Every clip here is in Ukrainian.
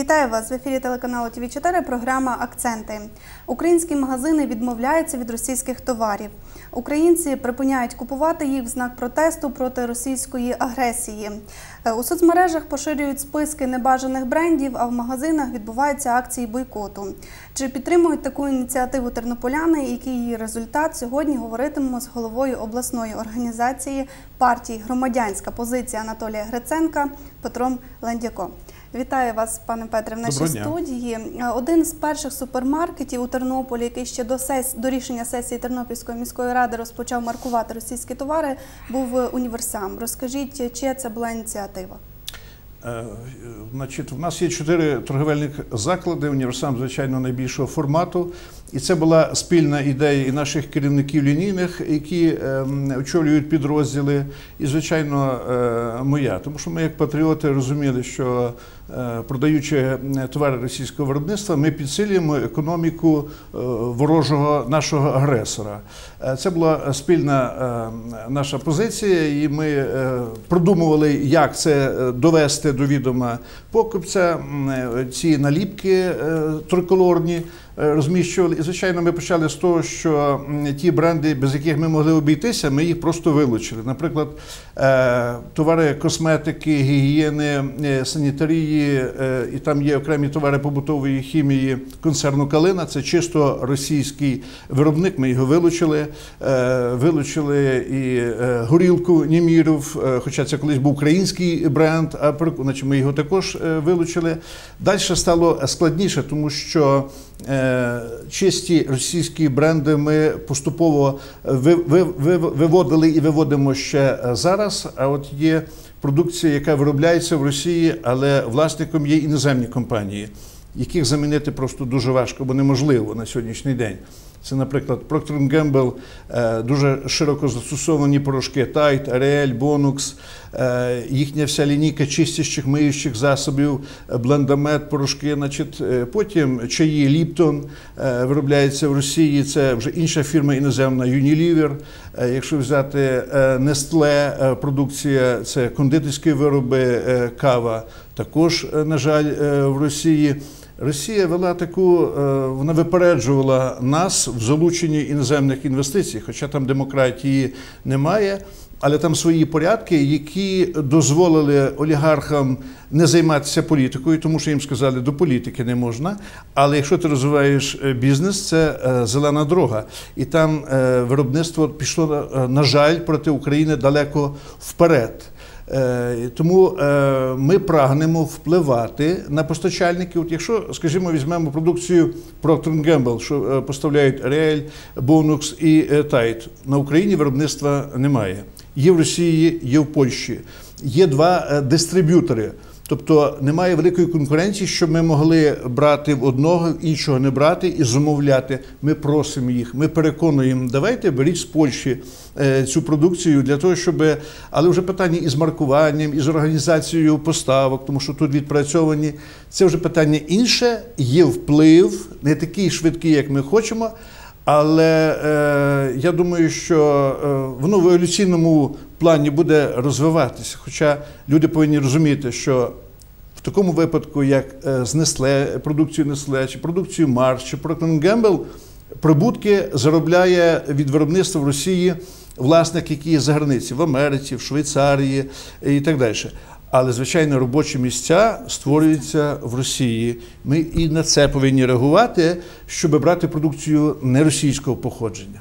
Вітаю вас в ефірі телеканалу ТВ 4 Програма Акценти. Українські магазини відмовляються від російських товарів. Українці припиняють купувати їх в знак протесту проти російської агресії. Е, У соцмережах поширюють списки небажаних брендів, а в магазинах відбуваються акції бойкоту. Чи підтримують таку ініціативу тернополяни? Який її результат сьогодні говоритимемо з головою обласної організації партії Громадянська позиція Анатолія Гриценка Петром Лендяко. Вітаю вас, пане Петре, в нашій Доброго студії. Е, Один з перших супермаркетів у Тернополі, який ще до сес... до рішення сесії Тернопільської міської ради розпочав маркувати російські товари, був е, універсам. Розкажіть, чия це була ініціатива? Е, Значить, у нас є чотири торговельних заклади, універсам, звичайно, найбільшого формату. І це була спільна ідея і наших керівників лінійних, які ем, очолюють підрозділи, і, звичайно, е, моя. Тому що ми, як патріоти, розуміли, що е, продаючи е, товари російського виробництва, ми підсилюємо економіку е, ворожого нашого агресора. Е, Це була спільна е, наша позиція, і ми е, продумували, як це е, довести до відома покупця. Е, Ці наліпки е, триколорні е, розміщували. І, звичайно, ми почали з того, що ті бренди, без яких ми могли обійтися, ми їх просто вилучили. Наприклад, е, товари косметики, гігієни, е, санітарії, е, і там є окремі товари побутової хімії концерну Калина. Це чисто російський виробник. Ми його вилучили. Е, Вилучили і е, горілку Німіров, е, хоча це колись був український бренд, а ми його також е, вилучили. Далі стало складніше, тому що е, чисті російські бренди ми поступово ви- виводили і виводимо ще е, зараз. А от є продукція, яка виробляється в Росії, але власником є іноземні компанії, яких замінити просто дуже важко, бо неможливо на сьогоднішній день. Це, наприклад, Procter Gamble, е, дуже широко застосовані порошки Tide, Ariel, Bonux, е, їхня вся лінійка чистящих миючих засобів, блендамет, порошки. Значить, е, потім чаї е, виробляється в Росії. Це вже інша фірма іноземна Unilever. Якщо взяти Nestle, продукція, це кондитерські вироби, кава, також, на жаль, в Росії. Росія вела таку, е, вона випереджувала нас в залученні іноземних інвестицій, хоча там демократії немає, але там свої порядки, які дозволили олігархам не займатися політикою, тому що їм сказали, до політики не можна. Але якщо ти розвиваєш е, бізнес, це е, зелена дорога. І там виробництво пішло, на жаль, проти України далеко вперед. Е, Тому е, ми прагнемо впливати на постачальників. От якщо, скажімо, візьмемо продукцію Procter Gamble, що е, поставляють Ariel, Bonux і Тайт, на Україні виробництва немає. Є в Росії, є в Польщі. Є два дистриб'ютори. Тобто немає великої конкуренції, щоб ми могли брати в одного, іншого не брати і замовляти. Ми просимо їх, ми переконуємо, давайте беріть з Польщі е, цю продукцію для того, щоб. Але вже питання із маркуванням, із організацією поставок, тому що тут відпрацьовані. Це вже питання інше, є вплив, не такий швидкий, як ми хочемо. Але е, я думаю, що е, воно в еволюційному плані буде розвиватися. Хоча люди повинні розуміти, що в такому випадку, як е, з продукцію Nestle, чи продукцію Mars, чи Procter Gamble, прибутки заробляє від виробництва в Росії власник, який є за границі, в Америці, в Швейцарії і так далі. Але, звичайно, робочі місця створюються в Росії. Ми і на це повинні реагувати, щоб брати продукцію не російського походження.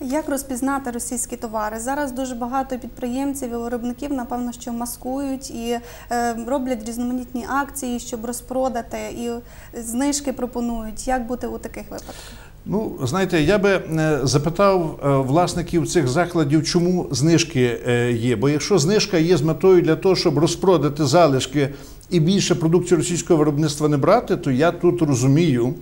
Як розпізнати російські товари? Зараз дуже багато підприємців і виробників, напевно, що маскують і е, роблять різноманітні акції, щоб розпродати, і знижки пропонують. Як бути у таких випадках? Ну, знаєте, я би е, запитав е, власників цих закладів, чому знижки е, є. Бо якщо знижка є з метою для того, щоб розпродати залишки і більше продукції російського виробництва не брати, то я тут розумію.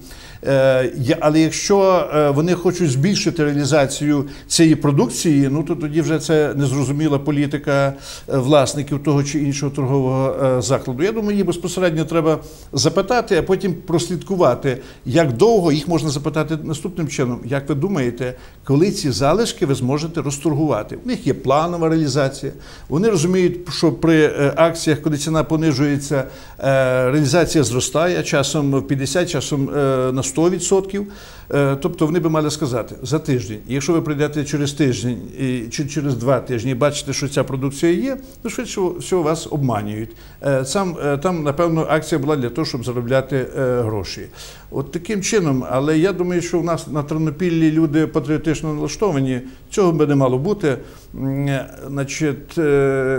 Е, Але якщо е, вони хочуть збільшити реалізацію цієї продукції, ну то тоді вже це незрозуміла політика е, власників того чи іншого торгового закладу. Я думаю, її безпосередньо треба запитати, а потім прослідкувати, як довго їх можна запитати наступним чином. Як ви думаєте, коли ці залишки ви зможете розторгувати? У них є планова реалізація. Вони розуміють, що при акціях, коли ціна понижується е, реалізація зростає часом в 50, часом е, на 100%. Е, Тобто вони би мали сказати за тиждень. Якщо ви прийдете через тиждень чи через два тижні бачите, що ця продукція є, то швидше всього вас обманюють. Е, Сам, е, там, напевно, акція була для того, щоб заробляти гроші. От таким чином, але я думаю, що в нас на Тернопіллі люди патріотично налаштовані, цього би не мало бути. Значить,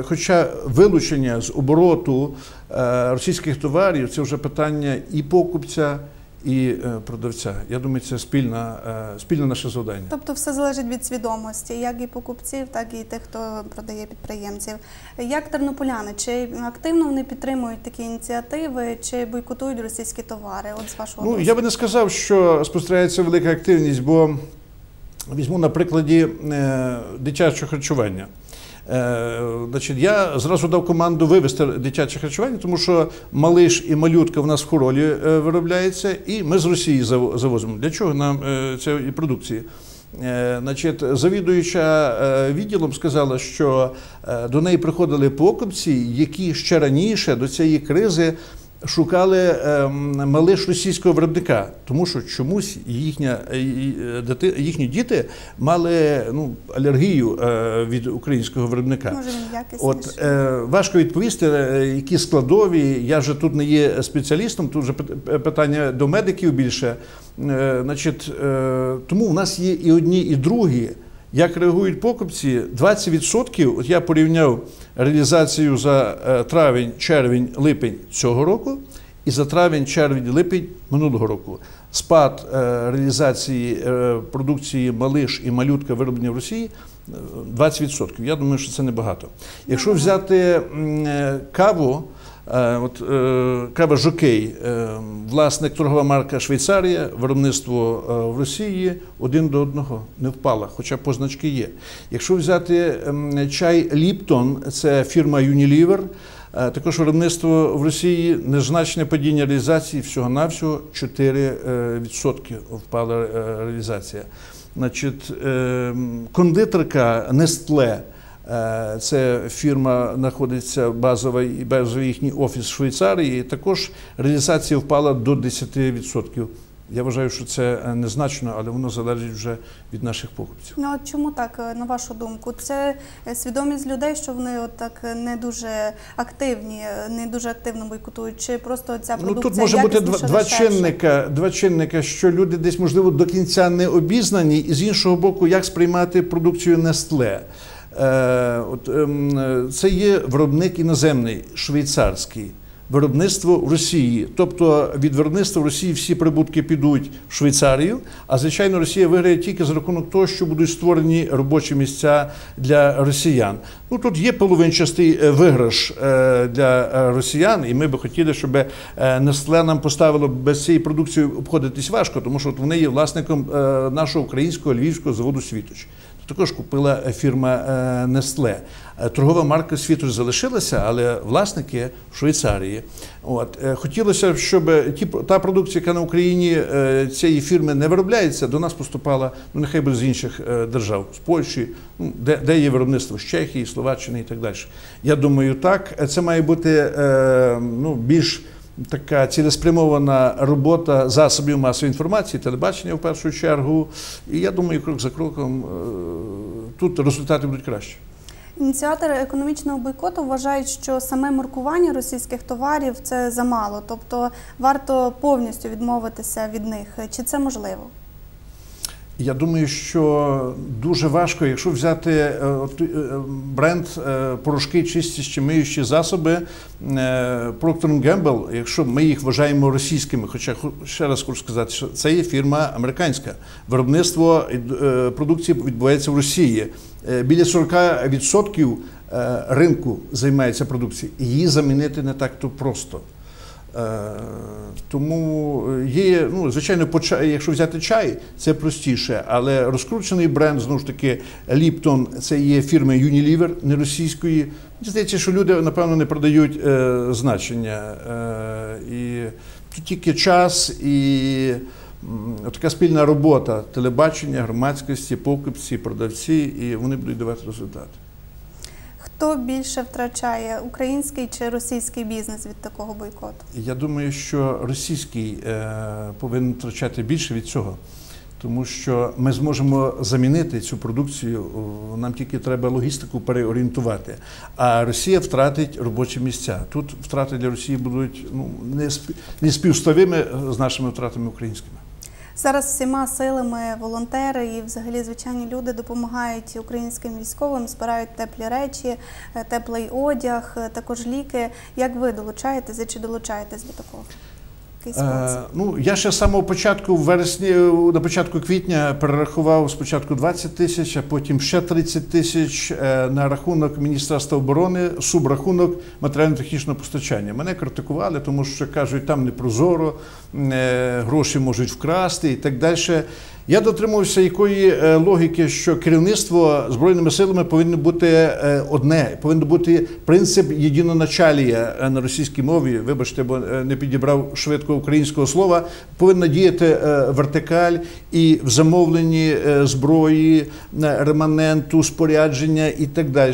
хоча вилучення з обороту російських товарів це вже питання і покупця, і е, продавця. Я думаю, це спільна, е, спільне наше завдання. Тобто все залежить від свідомості, як і покупців, так і тих, хто продає підприємців. Як тернополяни, чи активно вони підтримують такі ініціативи, чи бойкотують російські товари? От з вашого Ну, досвіду? я би не сказав, що спостерігається велика активність, бо візьму на прикладі е, дитячого харчування. Е, значить, я зразу дав команду вивезти дитяче харчування, тому що малиш і малютка в нас в хоролі е, виробляється, і ми з Росії заво- завозимо. Для чого нам це цієї продукції? Е, Значить, завідуюча е, відділом сказала, що е, до неї приходили покупці, які ще раніше до цієї кризи шукали ем, малиш російського виробника, тому що чомусь їхня, е, е, їхні діти мали ну, алергію е, від українського виробника. Може? От важко відповісти, які складові. Я вже тут не є спеціалістом, тут вже пит- питання до медиків більше. Значить, тому в нас є і одні, і другі. Як реагують покупці? 20%, от я порівняв реалізацію за е, травень, червень, липень цього року і за травень, червень, липень минулого року. Спад е, реалізації е, продукції малиш і малютка вироблення в Росії е, 20%. Я думаю, що це небагато. Якщо взяти каву, от е, кава Жокей, е, власник торгова марка Швейцарія, виробництво е, в Росії один до одного не впала, хоча позначки є. Якщо взяти ем, чай Ліптон, це фірма е, також виробництво в Росії незначне падіння реалізації всього-навсього 4% впала е, реалізація. Значить, ем, кондитерка Нестле. Е, Це фірма знаходиться базова і базовий їхній офіс в Швейцарії. Також реалізація впала до 10%. Я вважаю, що це е, незначно, але воно залежить вже від наших покупців. Ну от чому так, е, на вашу думку? Це свідомість людей, що вони от так не дуже активні, не дуже активно бойкотують, чи просто ця Ну тут може бути два, два чинника, два чинника, що люди десь можливо до кінця не обізнані, і з іншого боку, як сприймати продукцію Нестле. Е, от, ем, це є виробник іноземний, швейцарський. Виробництво Росії, тобто від виробництва Росії всі прибутки підуть в Швейцарію. А звичайно, Росія виграє тільки за рахунок того, що будуть створені робочі місця для росіян. Ну тут є половинчастий е, виграш е, для росіян, і ми би хотіли, щоб е, нам поставило без цієї продукції обходитись важко, тому що от вони є власником нашого українського львівського заводу Світоч. Також купила фірма е, Nestle. Е, Торгова марка Світоч залишилася, але власники в Швейцарії. От е, хотілося б, щоб ті та продукція, яка на Україні е, цієї фірми не виробляється, до нас поступала ну нехай би з інших е, держав, з Польщі, ну де, де є виробництво з Чехії, Словаччини і так далі. Я думаю, так Е, це має бути е, ну більш така цілеспрямована робота засобів масової інформації, телебачення в першу чергу. І я думаю, крок за кроком е, тут результати будуть кращі. Ініціатори економічного бойкоту вважають, що саме маркування російських товарів це замало, тобто варто повністю відмовитися від них. Чи це можливо? Я думаю, що дуже важко, якщо взяти е, е, бренд е, порошки чистіші миючі засоби Procter Gamble, якщо ми їх вважаємо російськими, хоча ще раз хочу сказати, що це є фірма американська. Виробництво продукції відбувається в Росії. Біля 40% е, ринку займається продукцією. Її замінити не так то просто. Е, Тому є, ну, звичайно, якщо взяти чай, це простіше, але розкручений бренд, знову ж таки, Ліптон, це є фірми Unilever, не російської. Мені здається, що люди, напевно, не продають е, значення. Е, і тут тільки час і м, така спільна робота телебачення, громадськості, покупці, продавці, і вони будуть давати результати. Хто більше втрачає український чи російський бізнес від такого бойкоту? Я думаю, що російський е, повинен втрачати більше від цього, тому що ми зможемо замінити цю продукцію. Нам тільки треба логістику переорієнтувати. А Росія втратить робочі місця. Тут втрати для Росії будуть ну не співставими з нашими втратами українськими. Зараз всіма силами волонтери і взагалі звичайні люди допомагають українським військовим, збирають теплі речі, е, теплий одяг, е, також ліки. Як ви долучаєтеся чи долучаєтесь до такого? Е, ну, я ще з самого початку, в вересні, е, на початку квітня перерахував спочатку 20 тисяч, а потім ще 30 тисяч е, на рахунок Міністерства оборони, субрахунок матеріально-технічного постачання. Мене критикували, тому що кажуть, там не прозоро, е, гроші можуть вкрасти і так далі. Я дотримувався якої е, логіки, що керівництво збройними силами повинно бути е, одне, повинен бути принцип єдиноначалія е, на російській мові. Вибачте, бо не підібрав швидко українського слова. Повинна діяти вертикаль і в замовленні зброї, реманенту, спорядження і так далі.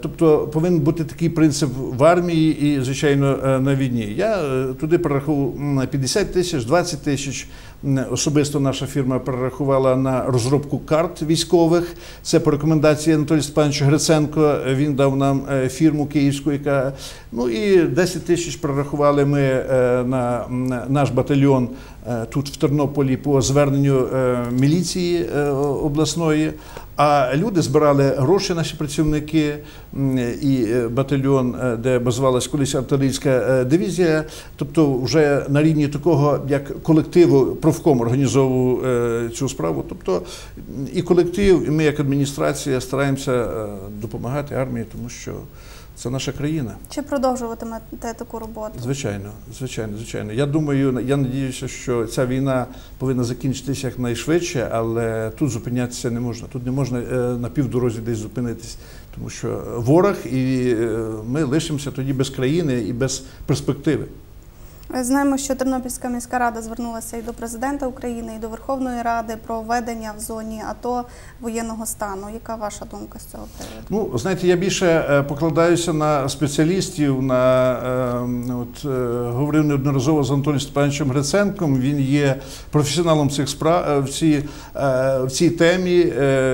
Тобто повинен бути такий принцип в армії і, звичайно, на війні. Я туди перерахував м, 50 тисяч, 20 тисяч. Особисто наша фірма перерахувала на розробку карт військових. Це по рекомендації Анатолія Степановича Гриценко. Він дав нам е, фірму київську, яка ну і 10 тисяч перерахували ми е, на наш батальйон тут в Тернополі по зверненню е, міліції е, обласної. А люди збирали гроші, наші працівники і е, батальйон, е, де базувалась колись артилерійська е, дивізія. Тобто, вже на рівні такого, як колективу, профком організовував е, цю справу. Тобто і колектив, і ми, як адміністрація, стараємося е, допомагати армії, тому що це наша країна. Чи продовжуватимете таку роботу? Звичайно, звичайно, звичайно. Я думаю, я надіюся, що ця війна повинна закінчитися якнайшвидше, але тут зупинятися не можна. Тут не можна е, на півдорозі десь зупинитись, тому що ворог, і е, ми лишимося тоді без країни і без перспективи. Знаємо, що Тернопільська міська рада звернулася і до президента України, і до Верховної Ради про введення в зоні АТО воєнного стану. Яка ваша думка з цього приводу? Ну, знаєте, я більше е, покладаюся на спеціалістів. На е, от е, говорив неодноразово з Анатолієм Степановичем Гриценком. Він є професіоналом цих справ в цій, в цій темі.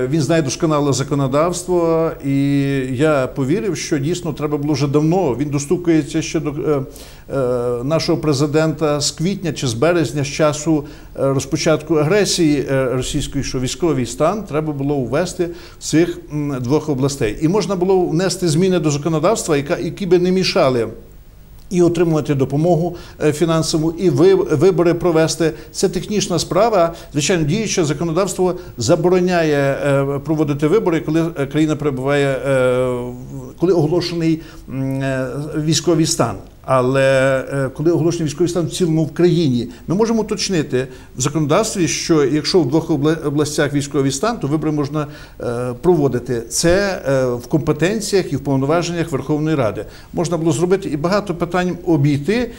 Він знає досконале законодавство, і я повірив, що дійсно треба було вже давно. Він достукується ще до нашого президента з квітня чи з березня, з часу е, розпочатку агресії е, російської, що військовий стан треба було ввести в цих двох областей. І можна було внести зміни до законодавства, які би не мішали. І отримувати допомогу е, фінансову, і ви- вибори провести. Це технічна справа. Звичайно, діюче законодавство забороняє е, проводити вибори, коли е, країна перебуває, е, коли оголошений е, військовий стан. Але е, коли оголошений військовий стан в цілому в країні, ми можемо уточнити в законодавстві, що якщо в двох областях військовий стан, то вибори можна е, проводити. Це е, в компетенціях і в повноваженнях Верховної Ради. Можна було зробити і багато питань обійти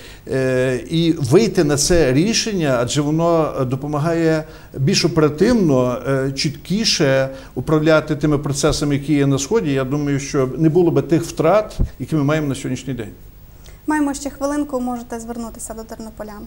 і вийти на це рішення, адже воно допомагає більш оперативно, чіткіше управляти тими процесами, які є на сході. Я думаю, що не було би тих втрат, які ми маємо на сьогоднішній день. Маємо ще хвилинку, можете звернутися до тернополян.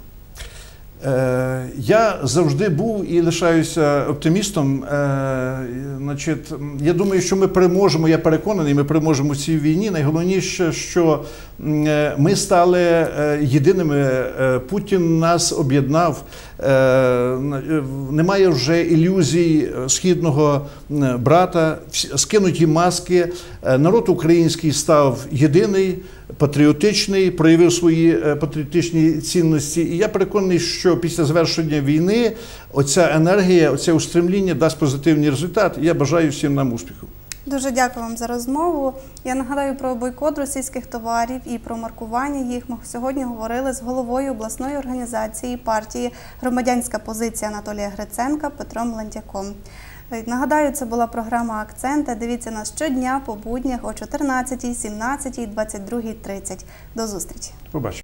Е, Я завжди був і лишаюся оптимістом. Е, Значить, я думаю, що ми переможемо. Я переконаний, ми переможемо цій війні. Найголовніше, що е, ми стали єдиними. Путін нас об'єднав. Е, е, Немає вже ілюзій е, східного брата. Скинуті маски. Народ український став єдиний патріотичний, проявив свої патріотичні цінності. І я переконаний, що після завершення війни оця енергія, оце устремління дасть позитивний результат. Я бажаю всім нам успіху. Дуже дякую вам за розмову. Я нагадаю про бойкот російських товарів і про маркування їх. Ми сьогодні говорили з головою обласної організації партії Громадянська позиція Анатолія Гриценка Петром Лантяком. Е, Нагадаю, це була програма Акценти. Дивіться нас щодня по буднях о 14, 17, 22, 30. До зустрічі. Побачимо.